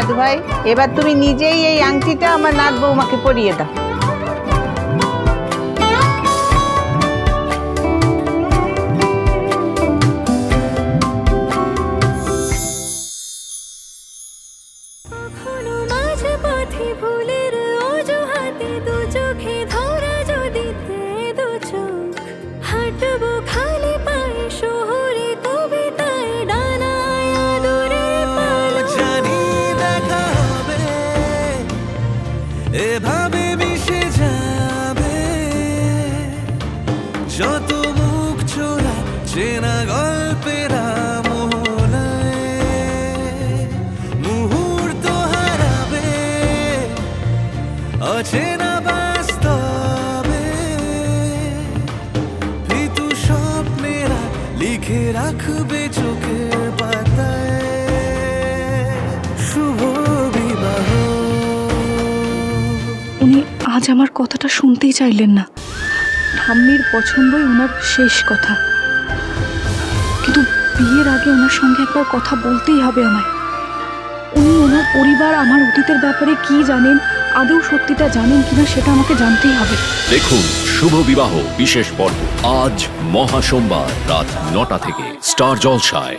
দাদু ভাই এবার তুমি নিজেই এই আংটিটা আমার নাত বৌমাকে পরিয়ে দাও। কখনো এভাবে মিশে যাবে। যত মুখ চোরা চেনা গল্পের মুহূর্ত হারাবে, অচেনা লিখে রাখবে চোখের পাতায় আজ আমার কথাটা শুনতেই চাইলেন না। ঠাম্মির পছন্দই ওনার শেষ কথা। কিন্তু বিয়ের আগে ওনার সঙ্গে একবার কথা বলতেই হবে আমায়। উনি ওনার পরিবার, আমার অতীতের ব্যাপারে কি জানেন, আদৌ সত্যিটা জানেন কিনা সেটা আমাকে জানতেই হবে। দেখুন, শুভ বিবাহ, বিশেষ পর্ব, আজ মহাসোমবার, রাত নটা থেকে, স্টার জলসায়।